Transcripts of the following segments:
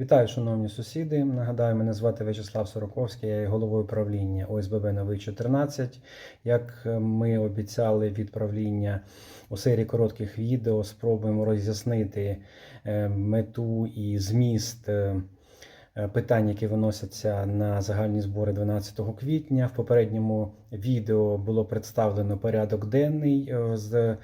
Вітаю, шановні сусіди. Нагадаю, мене звати В'ячеслав Сороковський, я є головою правління ОСББ Новий 14. Як ми обіцяли від правління у серії коротких відео, спробуємо роз'яснити е, мету і зміст е, е, питань, які виносяться на загальні збори 12 квітня. В попередньому відео було представлено порядок денний е, з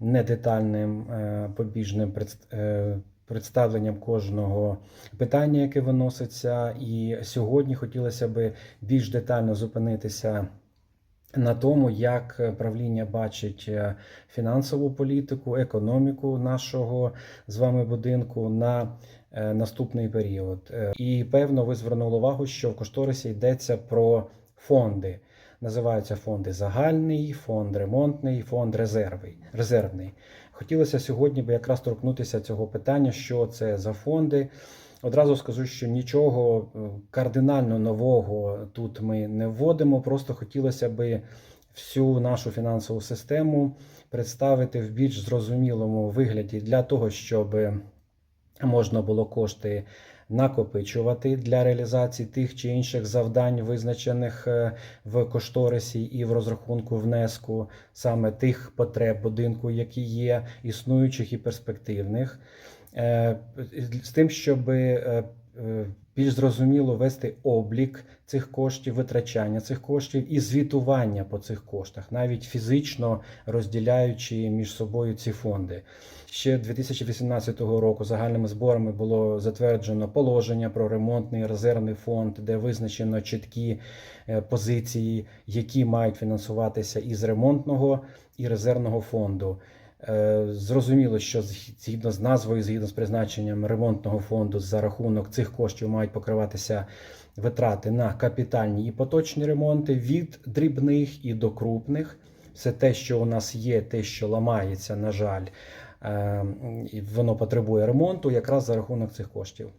недетальним е, побіжним е, представленням кожного питання, яке виноситься. І сьогодні хотілося би більш детально зупинитися на тому, як правління бачить е, фінансову політику, економіку нашого з вами будинку на е, наступний період. Е, І певно, ви звернули увагу, що в кошторисі йдеться про фонди. Називаються фонди загальний, фонд ремонтний, фонд резервний. Хотілося сьогодні би якраз торкнутися цього питання, що це за фонди. Одразу скажу, що нічого е, кардинально нового тут ми не вводимо. Просто хотілося би всю нашу фінансову систему представити в більш зрозумілому вигляді для того, щоб можна було кошти накопичувати для реалізації тих чи інших завдань, визначених е, в кошторисі і в розрахунку внеску, саме тих потреб будинку, які є існуючих і перспективних, Е, з тим, щоб е, більш зрозуміло вести облік цих коштів, витрачання цих коштів і звітування по цих коштах, навіть фізично розділяючи між собою ці фонди. Ще 2018 року загальними зборами було затверджено положення про ремонтний резервний фонд, де визначено чіткі е, позиції, які мають фінансуватися із ремонтного і резервного фонду. Е, Зрозуміло, що згідно з назвою, згідно з призначенням ремонтного фонду, за рахунок цих коштів мають покриватися витрати на капітальні і поточні ремонти від дрібних і до крупних. Все те, що у нас є, те, що ламається, на жаль, е, воно потребує ремонту, якраз за рахунок цих коштів.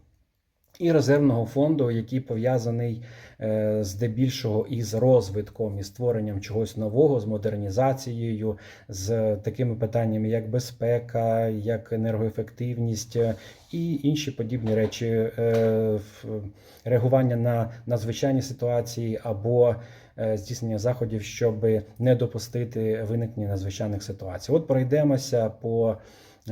І резервного фонду, який пов'язаний е, здебільшого із розвитком і створенням чогось нового, з модернізацією, з такими питаннями, як безпека, як енергоефективність е, і інші подібні речі, е, реагування на надзвичайні ситуації або здійснення заходів, щоб не допустити виникнення надзвичайних ситуацій. От пройдемося по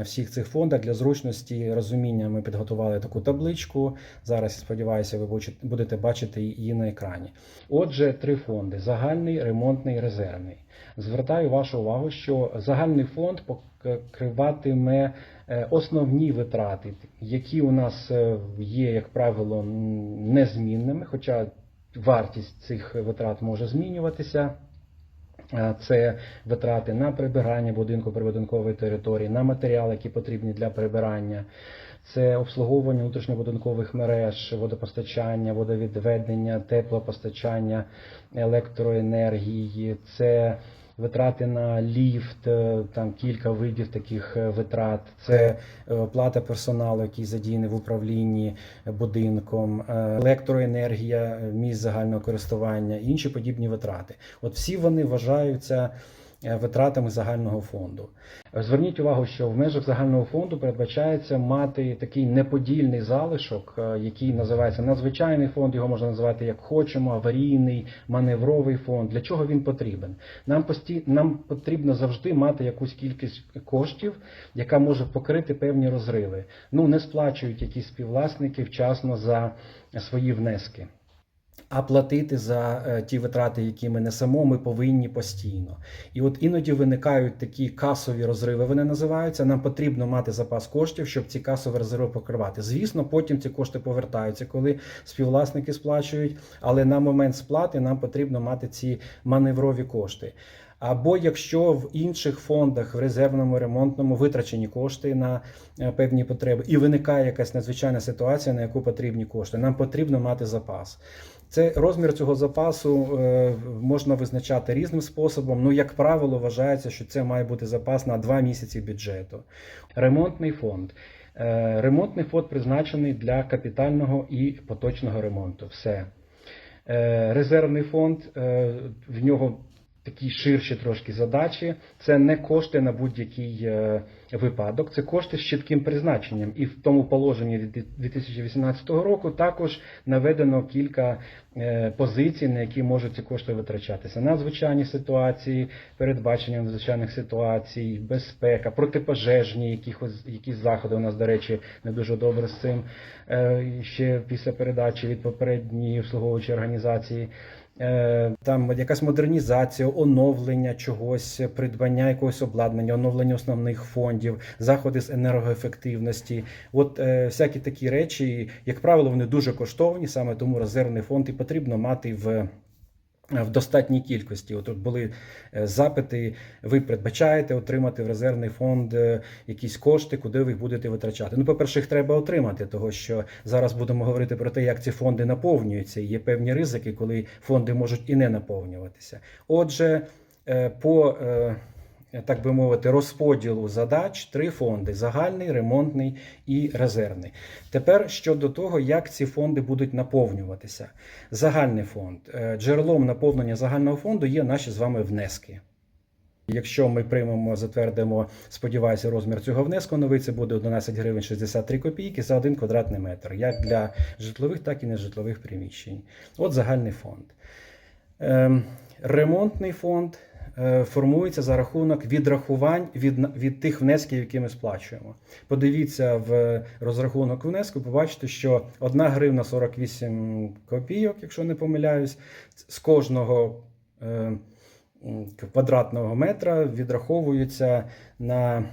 всіх цих фондах для зручності розуміння. Ми підготували таку табличку. Зараз сподіваюся, ви будете бачити її на екрані. Отже, три фонди: загальний, ремонтний, резервний. Звертаю вашу увагу, що загальний фонд покриватиме е, основні витрати, які у нас е, є, як правило, незмінними, хоча вартість цих витрат може змінюватися. Це витрати на прибирання будинку прибудинкової території, на матеріали, які потрібні для прибирання, це обслуговування внутрішньобудинкових мереж, водопостачання, водовідведення, теплопостачання, електроенергії, це витрати на ліфт, е, там кілька видів таких е, витрат, це плата оплата персоналу, який задіяний в управлінні будинком, е, електроенергія, е, місць загального користування, інші подібні витрати. От всі вони вважаються е, витратами загального фонду. Е, Зверніть увагу, що в межах загального фонду передбачається мати такий неподільний залишок, е, який називається надзвичайний фонд. Його можна називати як хочемо, аварійний, маневровий фонд. Для чого він потрібен? Нам пості... нам потрібно завжди мати якусь кількість коштів, яка може покрити певні розриви. Ну не сплачують якісь співвласники вчасно за свої внески. А платити за е, ті витрати, які ми несемо, ми повинні постійно. І от іноді виникають такі касові розриви, вони називаються. Нам потрібно мати запас коштів, щоб ці касові розриви покривати. Звісно, потім ці кошти повертаються, коли співвласники сплачують. Але на момент сплати нам потрібно мати ці маневрові кошти. Або якщо в інших фондах, в резервному ремонтному витрачені кошти на е, певні потреби, і виникає якась надзвичайна ситуація, на яку потрібні кошти, нам потрібно мати запас. Це розмір цього запасу е, можна визначати різним способом. Ну, як правило, вважається, що це має бути запас на 2 місяці бюджету. Ремонтний фонд. Е, Ремонтний фонд призначений для капітального і поточного ремонту. Все. Резервний фонд, в нього такі ширші трошки задачі. Це не кошти на будь-який е, випадок, це кошти з чітким призначенням. І в тому положенні від 2018 року також наведено кілька е, позицій, на які можуть ці кошти витрачатися. Надзвичайні ситуації, передбачення надзвичайних ситуацій, безпека, протипожежні, якихось якісь заходи. У нас, до речі, не дуже добре з цим е, ще після передачі від попередньої обслуговуючої організації. Е, Там якась модернізація, оновлення чогось, придбання якогось обладнання, оновлення основних фондів, заходи з енергоефективності. От е, всякі такі речі, як правило, вони дуже коштовні, саме тому резервний фонд і потрібно мати в. В достатній кількості. От були е, запити, ви передбачаєте отримати в резервний фонд е, якісь кошти, куди ви їх будете витрачати. Ну, по-перше, їх треба отримати, тому що зараз будемо говорити про те, як ці фонди наповнюються. Є певні ризики, коли фонди можуть і не наповнюватися. Отже, е, по е, так би мовити, розподілу задач три фонди: загальний, ремонтний і резервний. Тепер щодо того, як ці фонди будуть наповнюватися. Загальний фонд. Е, Джерелом наповнення загального фонду є наші з вами внески. Якщо ми приймемо, затвердимо, сподіваюся, розмір цього внеску новий, це буде 11 гривень 63 копійки за один квадратний метр, як для житлових, так і нежитлових приміщень. От загальний фонд. Ем, Ремонтний фонд е, формується за рахунок відрахувань від, від тих внесків, які ми сплачуємо. Подивіться в розрахунок внеску, побачите, що 1 гривна 48 копійок, якщо не помиляюсь, з кожного е, квадратного метра відраховуються на,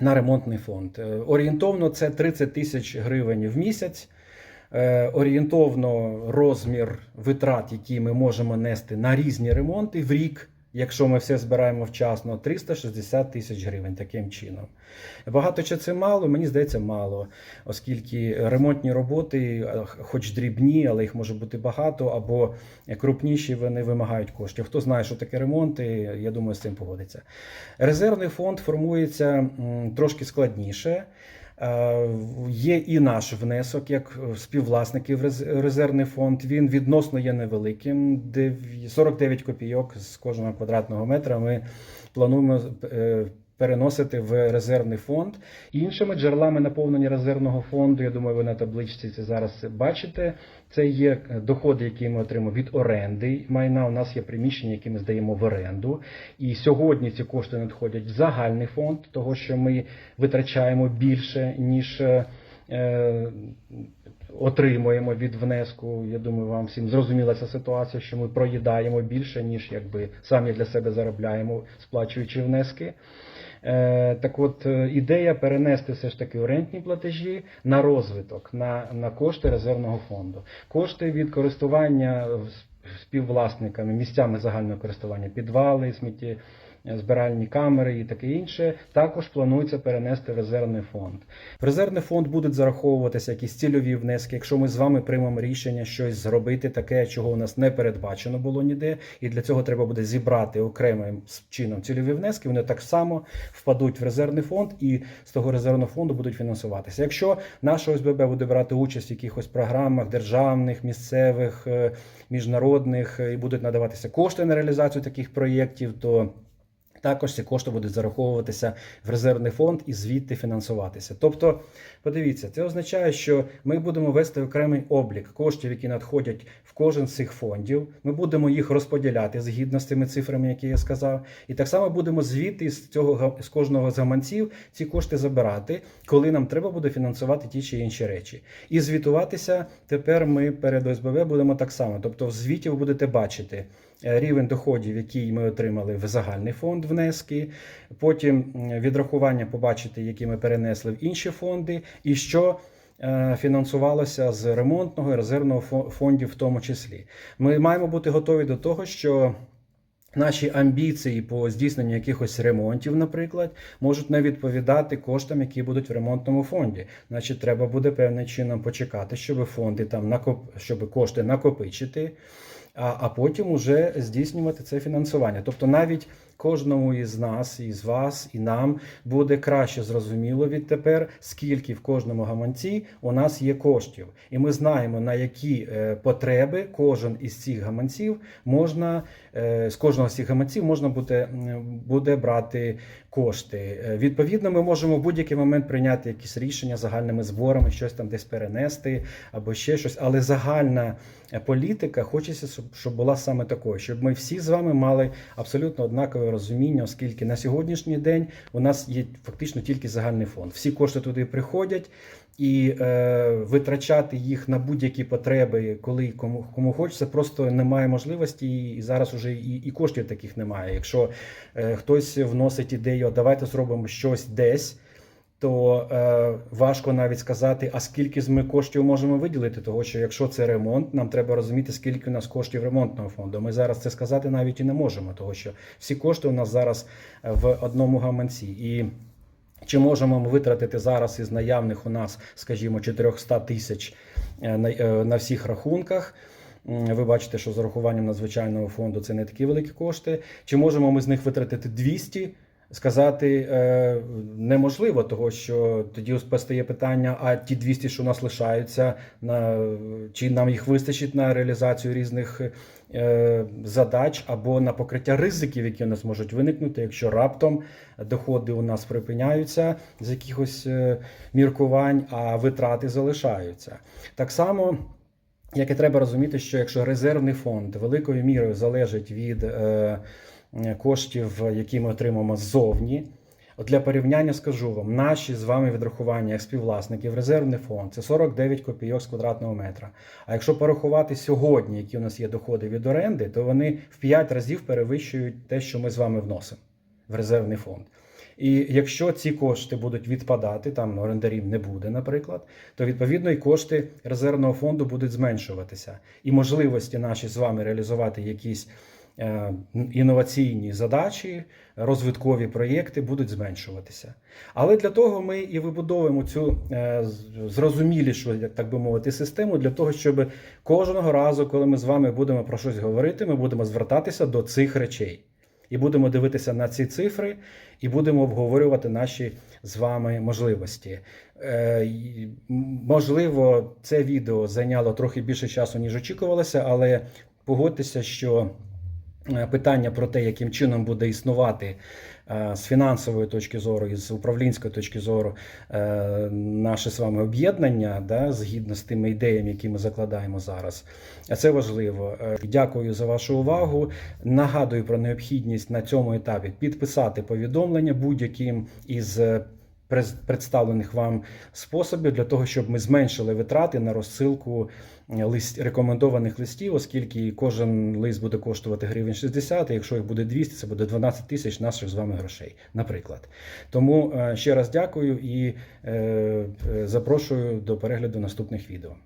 на ремонтний фонд. Е, Орієнтовно це 30 тисяч гривень в місяць. Е, Орієнтовно розмір витрат, які ми можемо нести на різні ремонти в рік, якщо ми все збираємо вчасно, 360 тисяч гривень таким чином. Багато чи це мало? Мені здається, мало, оскільки ремонтні роботи, хоч дрібні, але їх може бути багато, або крупніші, вони вимагають коштів. Хто знає, що таке ремонти, я думаю, з цим погодиться. Резервний фонд формується трошки складніше. Е, Є і наш внесок як співвласників в резервний фонд. Він відносно є невеликим. Дев- 49 копійок з кожного квадратного метра. Ми плануємо е, переносити в резервний фонд. Іншими джерелами наповнення резервного фонду, я думаю, ви на табличці це зараз бачите. Це є доходи, які ми отримуємо від оренди майна. У нас є приміщення, які ми здаємо в оренду. І сьогодні ці кошти надходять в загальний фонд, того що ми витрачаємо більше, ніж е, е, отримуємо від внеску. Я думаю, вам всім зрозуміла ця ситуація, що ми проїдаємо більше, ніж якби самі для себе заробляємо, сплачуючи внески. Е, Так от е, ідея перенести все ж таки орендні платежі на розвиток, на, на кошти резервного фонду. Кошти від користування співвласниками, місцями загального користування, підвали, смітті, е, збиральні камери і таке інше, також планується перенести в резервний фонд. В резервний фонд будуть зараховуватися якісь цільові внески. Якщо ми з вами приймемо рішення щось зробити, таке, чого у нас не передбачено було ніде, і для цього треба буде зібрати окремим чином цільові внески. Вони так само впадуть в резервний фонд і з того резервного фонду будуть фінансуватися. Якщо наша ОСББ буде брати участь в якихось програмах державних, місцевих, е, міжнародних е, і будуть надаватися кошти на реалізацію таких проєктів, то також ці кошти будуть зараховуватися в резервний фонд і звідти фінансуватися. Тобто, подивіться, це означає, що ми будемо вести окремий облік коштів, які надходять в кожен з цих фондів. Ми будемо їх розподіляти згідно з тими цифрами, які я сказав. І так само будемо звідти з цього з кожного з гаманців ці кошти забирати, коли нам треба буде фінансувати ті чи інші речі. І звітуватися тепер ми перед ОСБВ будемо так само. Тобто, в звіті ви будете бачити рівень доходів, який ми отримали в загальний фонд внески. Потім відрахування побачити, які ми перенесли в інші фонди, і що. е, Фінансувалося з ремонтного і резервного фо- фондів, в тому числі. Ми маємо бути готові до того, що наші амбіції по здійсненню якихось ремонтів, наприклад, можуть не відповідати коштам, які будуть в ремонтному фонді. Значить, треба буде певним чином почекати, щоб фонди там накоп... щоб кошти накопичити. А, потім уже здійснювати це фінансування. Тобто навіть кожному із нас, із вас, і нам буде краще зрозуміло відтепер, скільки в кожному гаманці у нас є коштів, і ми знаємо на які е, потреби кожен із цих гаманців можна е, з кожного з цих гаманців можна буде, буде брати кошти. Е, Відповідно, ми можемо в будь-який момент прийняти якісь рішення загальними зборами, щось там десь перенести або ще щось. Але загальна політика хочеться, щоб- була саме такою, щоб ми всі з вами мали абсолютно однакове розуміння, оскільки на сьогоднішній день у нас є фактично тільки загальний фонд. Всі кошти туди приходять. І е, витрачати їх на будь-які потреби, коли кому кому хочеться, просто немає можливості, і зараз уже і, і коштів таких немає. Якщо е, хтось вносить ідею, давайте зробимо щось десь, то е, важко навіть сказати, а скільки ми коштів можемо виділити, того що якщо це ремонт, нам треба розуміти, скільки у нас коштів ремонтного фонду. Ми зараз це сказати навіть і не можемо, того що всі кошти у нас зараз е, в одному гаманці. І чи можемо ми витратити зараз із наявних у нас, скажімо, 400 тисяч е, на, е, на всіх рахунках? Ви бачите, що з урахуванням надзвичайного фонду це не такі великі кошти. Чи можемо ми з них витратити 200? Сказати е, неможливо, того що тоді постає питання: а ті 200, що у нас лишаються, на чи нам їх вистачить на реалізацію різних е, задач або на покриття ризиків, які у нас можуть виникнути, якщо раптом доходи у нас припиняються з якихось е, міркувань, а витрати залишаються. Так само. Як і треба розуміти, що якщо резервний фонд великою мірою залежить від е, коштів, які ми отримаємо ззовні, от для порівняння скажу вам, наші з вами відрахування як співвласників, резервний фонд це 49 копійок з квадратного метра. А якщо порахувати сьогодні, які у нас є доходи від оренди, то вони в 5 разів перевищують те, що ми з вами вносимо в резервний фонд. І якщо ці кошти будуть відпадати, там орендарів не буде, наприклад, то відповідно і кошти резервного фонду будуть зменшуватися. І можливості наші з вами реалізувати якісь е, інноваційні задачі, розвиткові проєкти будуть зменшуватися. Але для того ми і вибудовуємо цю е, зрозумілішу, так би мовити, систему для того, щоб кожного разу, коли ми з вами будемо про щось говорити, ми будемо звертатися до цих речей. І будемо дивитися на ці цифри, і будемо обговорювати наші з вами можливості. Е, можливо, це відео зайняло трохи більше часу, ніж очікувалося, але погодьтеся, що е, питання про те, яким чином буде існувати е, з фінансової точки зору і з управлінської точки зору е, наше з вами об'єднання, да, згідно з тими ідеями, які ми закладаємо зараз. Це важливо. Е, Дякую за вашу увагу. Нагадую про необхідність на цьому етапі підписати повідомлення будь-яким із е, представлених вам способів для того, щоб ми зменшили витрати на розсилку е, лист рекомендованих листів, оскільки кожен лист буде коштувати гривень 60, а якщо їх буде 200, це буде 12 тисяч наших з вами грошей, наприклад. Тому е, ще раз дякую і е, запрошую до перегляду наступних відео.